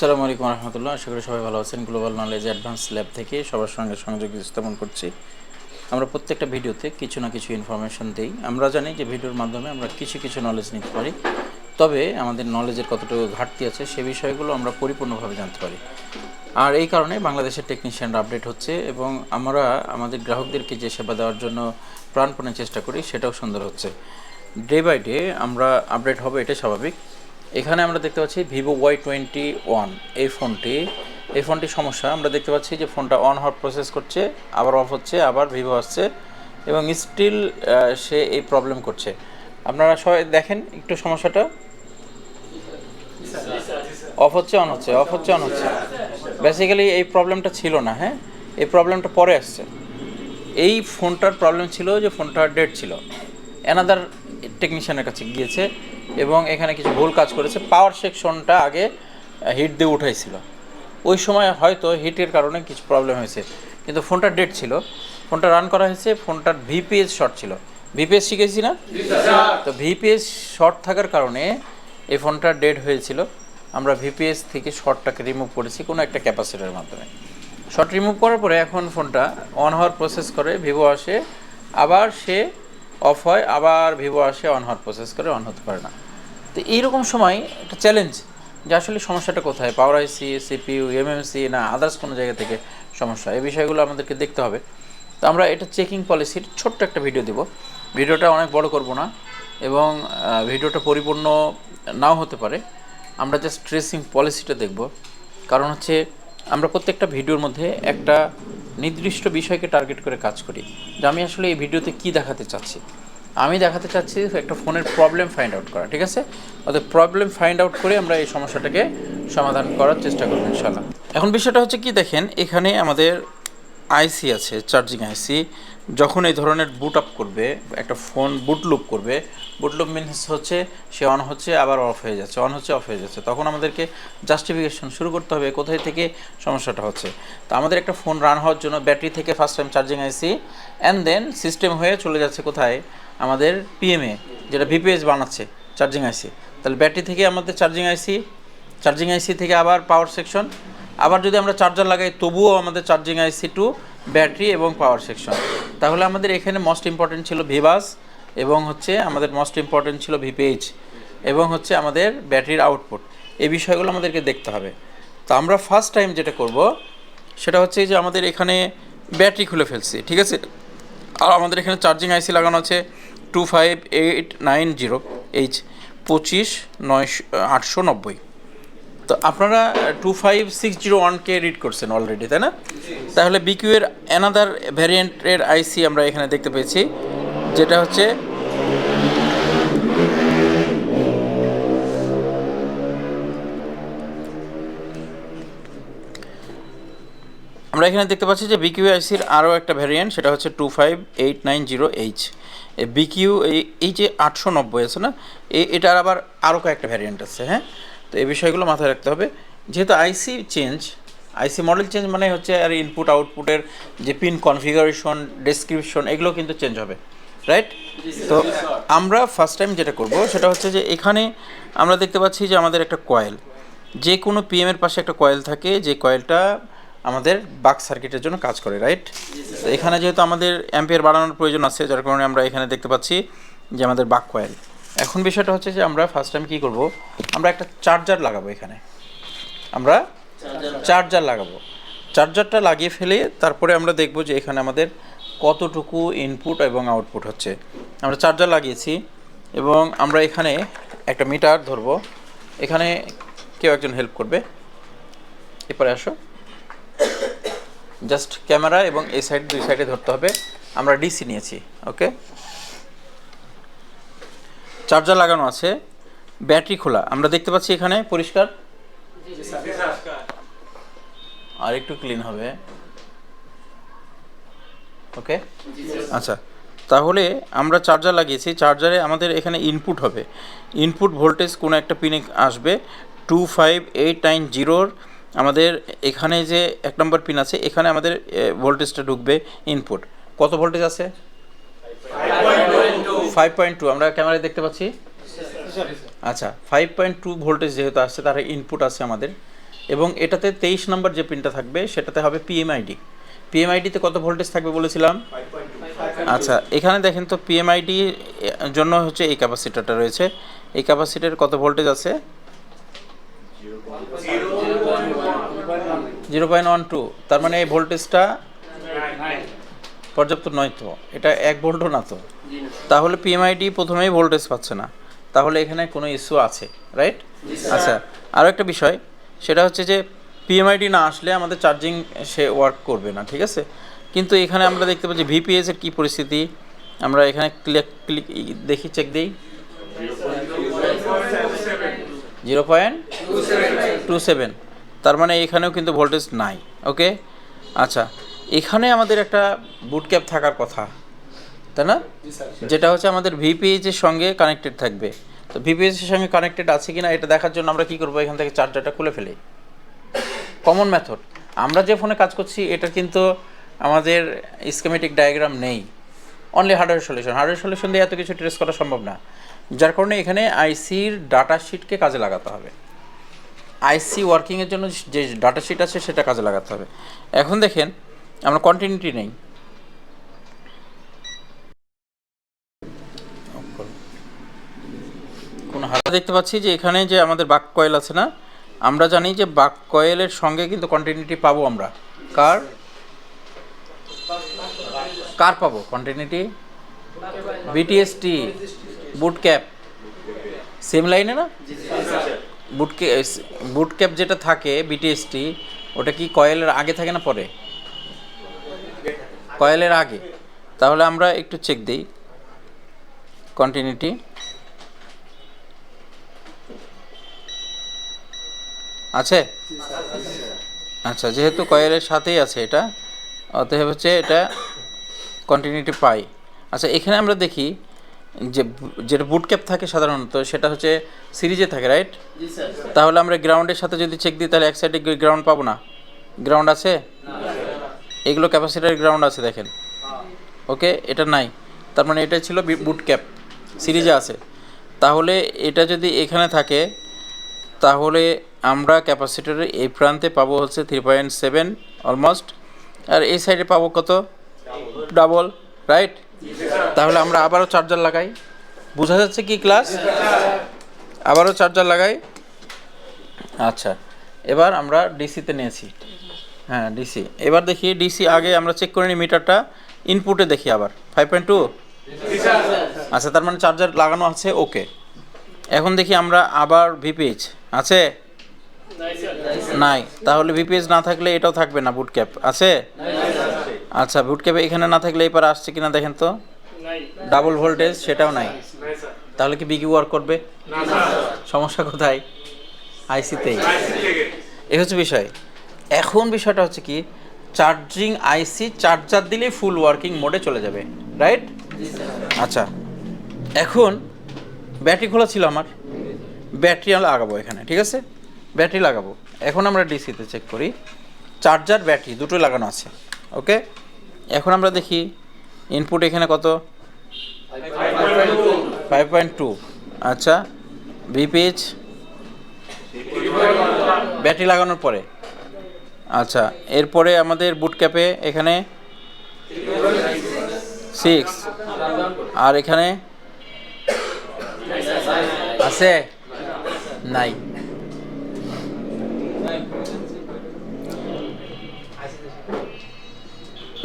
আসসালামু আলাইকুম রহমতুল্লাহ, আশা করি সবাই ভালো আছেন। গ্লোবাল নলেজ অ্যাডভান্স ল্যাব থেকে সবার সঙ্গে সংযোগ স্থাপন করছি। আমরা প্রত্যেকটা ভিডিওতে কিছু না কিছু ইনফরমেশন দিই। আমরা জানি যে ভিডিওর মাধ্যমে আমরা কিছু কিছু নলেজ নিতে পারি। তবে আমাদের নলেজের কতটুকু ঘাটতি আছে সে বিষয়গুলো আমরা পরিপূর্ণভাবে জানতে পারি। আর এই কারণে বাংলাদেশের টেকনিশিয়ানরা আপডেট হচ্ছে এবং আমরা আমাদের গ্রাহকদেরকে যে সেবা দেওয়ার জন্য প্রাণপণে চেষ্টা করি, সেটাও সুন্দর হচ্ছে। ডে বাই ডে আমরা আপডেট হবে এটা স্বাভাবিক। এখানে আমরা দেখতে পাচ্ছি ভিভো ওয়াই টোয়েন্টি ওয়ান। এই ফোনটি এই ফোনটি সমস্যা, আমরা দেখতে পাচ্ছি যে ফোনটা অন হওয়ার প্রসেস করছে, আবার অফ হচ্ছে, আবার ভিভো আসছে এবং স্টিল সে এই প্রবলেম করছে। আপনারা সবাই দেখেন একটু সমস্যাটা। অফ হচ্ছে অন হচ্ছে অফ হচ্ছে অন হচ্ছে। বেসিক্যালি এই প্রবলেমটা ছিল না হ্যাঁ? এই প্রবলেমটা পরে আসছে। এই ফোনটার প্রবলেম ছিল যে ফোনটা ডেড ছিল। অ্যানাদার টেকনিশিয়ানের কাছে গিয়েছে এবং এখানে কিছু ভুল কাজ করেছে। পাওয়ার সেকশনটা আগে হিট দিয়ে উঠাইছিল। ওই সময় হয়তো হিটের কারণে কিছু প্রবলেম হয়েছে। কিন্তু ফোনটা ডেট ছিল। ফোনটা রান করা হয়েছে ফোনটার ভিপিএস শর্ট ছিল। ভিপিএস শিখেছি না? তো ভিপিএস শর্ট থাকার কারণে এই ফোনটা ডেড হয়েছিল। আমরা ভিপিএস থেকে শর্টটাকে রিমুভ করেছি কোনো একটা ক্যাপাসিটারের মাধ্যমে। শর্ট রিমুভ করার পরে এখন ফোনটা অন হওয়ার প্রসেস করে ভিভো আসে। আবার সে অফ হয়, আবার ভিভো আসে অন হওয়ার প্রসেস করে অন হতে পারে না। তো এইরকম সময় একটা চ্যালেঞ্জ যে আসলে সমস্যাটা কোথায়? পাওয়ার আইসি সিপিইউ এমএমসি না আদার্স কোনো জায়গা থেকে সমস্যা। এই বিষয়গুলো আমাদেরকে দেখতে হবে। তো আমরা এটা চেকিং পলিসির ছোট্ট একটা ভিডিও দেব। ভিডিওটা অনেক বড় করব না এবং ভিডিওটা পরিপূর্ণ নাও হতে পারে। আমরা জাস্ট ট্রেসিং পলিসিটা দেখব। কারণ হচ্ছে আমরা প্রত্যেকটা ভিডিওর মধ্যে একটা নির্দিষ্ট বিষয়কে টার্গেট করে কাজ করি, যে আমি আসলে এই ভিডিওতে কি দেখাতে চাচ্ছি। আমি দেখাতে চাচ্ছি একটা ফোনের প্রবলেম ফাইন্ড আউট করা, ঠিক আছে? অর্থাৎ প্রবলেম ফাইন্ড আউট করে আমরা এই সমস্যাটাকে সমাধান করার চেষ্টা করব ইনশাল্লাহ এখন বিষয়টা হচ্ছে কি দেখেন, এখানে আমাদের আইসি আছে, চার্জিং আইসি। যখন এই ধরনের বুট আপ করবে, একটা ফোন বুট লুপ করবে বুট লুপ মিনস হচ্ছে সে অন হচ্ছে, আবার অফ হয়ে যাচ্ছে অন হচ্ছে অফ হয়ে যাচ্ছে। তখন আমাদেরকে জাস্টিফিকেশন শুরু করতে হবে, কোথায় থেকে সমস্যাটা হচ্ছে। তো আমাদের একটা ফোন রান হওয়ার জন্য ব্যাটারি থেকে first time charging IC and then system হয়ে চলে যাচ্ছে কোথায়? আমাদের পিএমএ যেটা ভিপিএস বানাচ্ছে চার্জিং আইসি। তাহলে ব্যাটারি থেকে আমাদের চার্জিং আইসি চার্জিং আইসি থেকে আবার পাওয়ার সেকশন আবার যদি আমরা চার্জার লাগাই, তবুও আমাদের চার্জিং আইসি টু, ব্যাটারি এবং পাওয়ার সেকশন। তাহলে আমাদের এখানে মোস্ট ইম্পর্টেন্ট ছিল ভিভাস এবং হচ্ছে আমাদের মোস্ট ইম্পর্টেন্ট ছিল ভিপিএইচ এবং হচ্ছে আমাদের ব্যাটারির আউটপুট এই বিষয়গুলো আমাদেরকে দেখতে হবে। তো আমরা ফার্স্ট টাইম যেটা করব, সেটা হচ্ছে যে আমাদের এখানে ব্যাটারি খুলে ফেলছি, ঠিক আছে? আর আমাদের এখানে চার্জিং আইসি লাগানো আছে two five eight nine zero H পঁচিশ নয়শো আটশো নব্বই। তো আপনারা টু ফাইভ সিক্স জিরো ওয়ানকে রিড করছেন অলরেডি তাই না? তাহলে বিকিউ এর অ্যানাদার ভ্যারিয়েন্টের আইসি আমরা এখানে দেখতে পেয়েছি, যেটা হচ্ছে আমরা এখানে দেখতে পাচ্ছি যে বিকিউ আইসির আরও একটা ভ্যারিয়েন্ট সেটা হচ্ছে two five eight nine zero H BQ এই যে আটশো নব্বই আছে না এটার আবার আরও কয়েকটা ভ্যারিয়েন্ট আছে হ্যাঁ? তো এই বিষয়গুলো মাথায় রাখতে হবে। যেহেতু IC change IC model change মানে হচ্ছে আর ইনপুট আউটপুটের যে পিন কনফিগারেশন ডেসক্রিপশন এগুলো কিন্তু চেঞ্জ হবে রাইট তো আমরা ফার্স্ট টাইম যেটা করব সেটা হচ্ছে যে এখানে আমরা দেখতে পাচ্ছি যে আমাদের একটা কয়েল যে কোনো পিএমের পাশে একটা কয়েল থাকে, যে কয়েলটা আমাদের বাক সার্কিটের জন্য কাজ করে রাইট তো এখানে যেহেতু আমাদের অ্যাম্পিয়ার বাড়ানোর প্রয়োজন আছে, যার কারণে আমরা এখানে দেখতে পাচ্ছি যে আমাদের বাক কয়েল এখন বিষয়টা হচ্ছে যে আমরা ফার্স্ট টাইম কী করব? আমরা একটা চার্জার লাগাবো এখানে। আমরা চার্জার লাগাবো। চার্জারটা লাগিয়ে ফেলে তারপরে আমরা দেখব যে এখানে আমাদের কতটুকু ইনপুট এবং আউটপুট হচ্ছে। আমরা চার্জার লাগিয়েছি এবং আমরা এখানে একটা মিটার ধরবো। এখানে কেউ একজন হেল্প করবে। এরপরে আসো। জাস্ট ক্যামেরা এবং এই সাইড দুই সাইডে ধরতে হবে। আমরা ডিসি নিয়েছি ওকে চার্জার লাগানো আছে ব্যাটারি খোলা। আমরা দেখতে পাচ্ছি এখানে পরিষ্কার? আর একটু ক্লিন হবে। ওকে আচ্ছা তাহলে আমরা চার্জার লাগিয়েছি। চার্জারে আমাদের এখানে ইনপুট হবে। ইনপুট ভোল্টেজ কোনো একটা পিনে আসবে। টু ফাইভ এইট নাইন জিরোর আমাদের এখানে যে এক নম্বর পিন আছে এখানে আমাদের ভোল্টেজটা ঢুকবে ইনপুট কত ভোল্টেজ আছে? ফাইভ পয়েন্ট টু আমরা ক্যামেরায় দেখতে পাচ্ছি? আচ্ছা ফাইভ পয়েন্ট টু ভোল্টেজ যেহেতু আসছে তার ইনপুট আছে আমাদের। এবং এটাতে তেইশ নম্বর যে পিনটা থাকবে সেটাতে হবে পিএমআইডি পিএমআইডিতে কত ভোল্টেজ থাকবে বলেছিলাম? আচ্ছা এখানে দেখেন তো পিএমআইডি জন্য হচ্ছে এই ক্যাপাসিটারটা রয়েছে। এই ক্যাপাসিটার কত ভোল্টেজ আছে? জিরো পয়েন্ট ওয়ান টু তার মানে এই ভোল্টেজটা পর্যাপ্ত নয় তো? এটা এক ভোল্টও না তো? তাহলে পিএমআইডি প্রথমেই ভোল্টেজ পাচ্ছে না। তাহলে এখানে কোনো ইস্যু আছে রাইট আচ্ছা আরও একটা বিষয় সেটা হচ্ছে যে পিএমআইডি না আসলে আমাদের চার্জিং সে ওয়ার্ক করবে না ঠিক আছে? কিন্তু এখানে আমরা দেখতে পাচ্ছি ভিপিএস এর কী পরিস্থিতি? আমরা এখানে ক্লিক ক্লিক দেখি চেক দিই। Zero point two seven. তার মানে এখানেও কিন্তু ভোল্টেজ নাই ওকে আচ্ছা এখানে আমাদের একটা বুট ক্যাপ থাকার কথা তাই না? যেটা হচ্ছে আমাদের ভিপিএইচ এর সঙ্গে কানেক্টেড থাকবে। তো ভিপিএইচ এর সঙ্গে কানেক্টেড আছে কিনা এটা দেখার জন্য আমরা কি করব? এখান থেকে চার্জারটা খুলে ফেলি। কমন মেথড আমরা যে ফোনে কাজ করছি এটা কিন্তু আমাদের স্কেমেটিক ডায়াগ্রাম নেই। Only hardware solution hardware solution দিয়ে এত কিছু ট্রেস করা সম্ভব না। যার কারণে এখানে আইসির ডাটা শিটকে কাজে লাগাতে হবে। আইসি ওয়ার্কিংয়ের জন্য যে ডাটা শিট আছে সেটা কাজে লাগাতে হবে। এখন দেখেন আমরা কন্টিনিউটি নেই। কোন হারা দেখতে পাচ্ছি যে এখানে যে আমাদের বাক কয়েল আছে না, আমরা জানি যে বাক কয়েলের সঙ্গে কিন্তু কন্টিনিউটি পাবো আমরা। কার? কার পাবো? Continuity BTST boot cap same লাইনে না? বুট বুট ক্যাপ যেটা থাকে বিটিএসটি ওটা কি কয়েলের আগে থাকে না পরে? কয়েলের আগে। তাহলে আমরা একটু চেক দিই। কন্টিনিউটি আছে? আচ্ছা যেহেতু কয়েলের সাথেই আছে এটা অতএব হচ্ছে এটা কন্টিনিউটি পাই। আচ্ছা এখানে আমরা দেখি যে যেটা বুট ক্যাপ থাকে সাধারণত সেটা হচ্ছে সিরিজে থাকে রাইট তাহলে আমরা গ্রাউন্ডের সাথে যদি চেক দিই তাহলে এক সাইডে গ্রাউন্ড পাবো না? গ্রাউন্ড আছে? এগুলো ক্যাপাসিটার গ্রাউন্ড আছে দেখেন। ওকে? এটা নাই। তার মানে এটা ছিল বুট ক্যাপ সিরিজে আছে। তাহলে এটা যদি এখানে থাকে, তাহলে আমরা ক্যাপাসিটরের এই প্রান্তে পাবো হচ্ছে থ্রি পয়েন্ট সেভেন অলমোস্ট আর এই সাইডে পাবো কত? ডাবল রাইট তাহলে আমরা আবারও চার্জার লাগাই। বোঝা যাচ্ছে কি ক্লাস আবারও চার্জার লাগাই। আচ্ছা এবার আমরা ডিসিতে নিয়েছি। হ্যাঁ ডিসি এবার দেখি ডিসি আগে আমরা চেক করে নিই মিটারটা ইনপুটে দেখি আবার। ফাইভ পয়েন্ট টু আচ্ছা তার মানে চার্জার লাগানো আছে ওকে এখন দেখি আমরা আবার ভিপিএইচ আছে? নাই তাহলে ভিপিএস না থাকলে এটাও থাকবে না বুট ক্যাপ আছে? আচ্ছা বুট ক্যাপে এখানে না থাকলে এবার আসছে কিনা দেখেন তো। ডাবল ভোল্টেজ সেটাও নাই। তাহলে কি বিকি ওয়ার্ক করবে? সমস্যা কোথায়? আইসিতেই এ হচ্ছে বিষয়। এখন বিষয়টা হচ্ছে কি চার্জিং আইসি চার্জার দিলেই ফুল ওয়ার্কিং মোডে চলে যাবে রাইট আচ্ছা এখন ব্যাটারি খোলা ছিল আমার ব্যাটারি আমরা লাগাবো এখানে ঠিক আছে? ব্যাটারি লাগাবো। এখন আমরা ডিসিতে চেক করি চার্জার ব্যাটারি দুটোই লাগানো আছে ওকে এখন আমরা দেখি ইনপুট এখানে কত? ফাইভ পয়েন্ট টু আচ্ছা ভিপিএইচ ব্যাটারি লাগানোর পরে। আচ্ছা এরপরে আমাদের বুট ক্যাপে এখানে সিক্স আর এখানে আছে নাই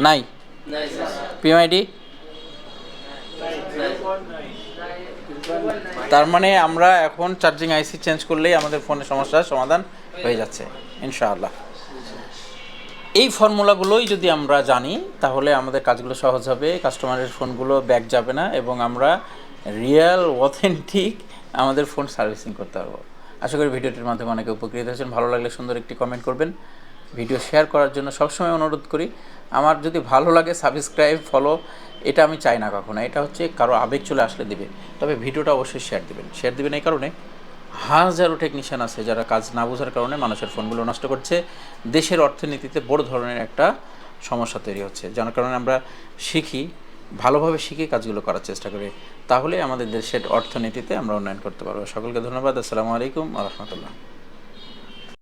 নাই পিএমআইডি তার মানে আমরা এখন চার্জিং আইসি চেঞ্জ করলেই আমাদের ফোনের সমস্যার সমাধান হয়ে যাচ্ছে, ইনশাআল্লাহ। এই ফর্মুলাগুলোই যদি আমরা জানি, তাহলে আমাদের কাজগুলো সহজ হবে। কাস্টমারের ফোনগুলো ব্যাক যাবে না এবং আমরা রিয়েল, অথেন্টিক আমাদের ফোন সার্ভিসিং করতে পারব। আশা করি ভিডিওটির মাধ্যমে অনেকে উপকৃত হয়েছেন। ভালো লাগলে সুন্দর একটি কমেন্ট করবেন। ভিডিও শেয়ার করার জন্য সবসময় অনুরোধ করি, আমার যদি ভালো লাগে সাবস্ক্রাইব, ফলো, এটা আমি চাই না কখনো। এটা হচ্ছে কারও আবেগ চলে আসলে দিবে। তবে ভিডিওটা অবশ্যই শেয়ার দিবেন। শেয়ার দিবেন এই কারণে। হাজারো টেকনিশিয়ান আছে যারা কাজ না বোঝার কারণে মানুষের ফোনগুলো নষ্ট করছে। দেশের অর্থনীতিতে বড় ধরনের একটা সমস্যা তৈরি হচ্ছে, যার কারণে আমরা শিখি, ভালোভাবে শিখে কাজগুলো করার চেষ্টা করি। তাহলে আমাদের দেশের অর্থনীতিতে আমরা উন্নয়ন করতে পারব। সকলকে ধন্যবাদ। আসসালামু আলাইকুম আ রহমতুল্লাহ।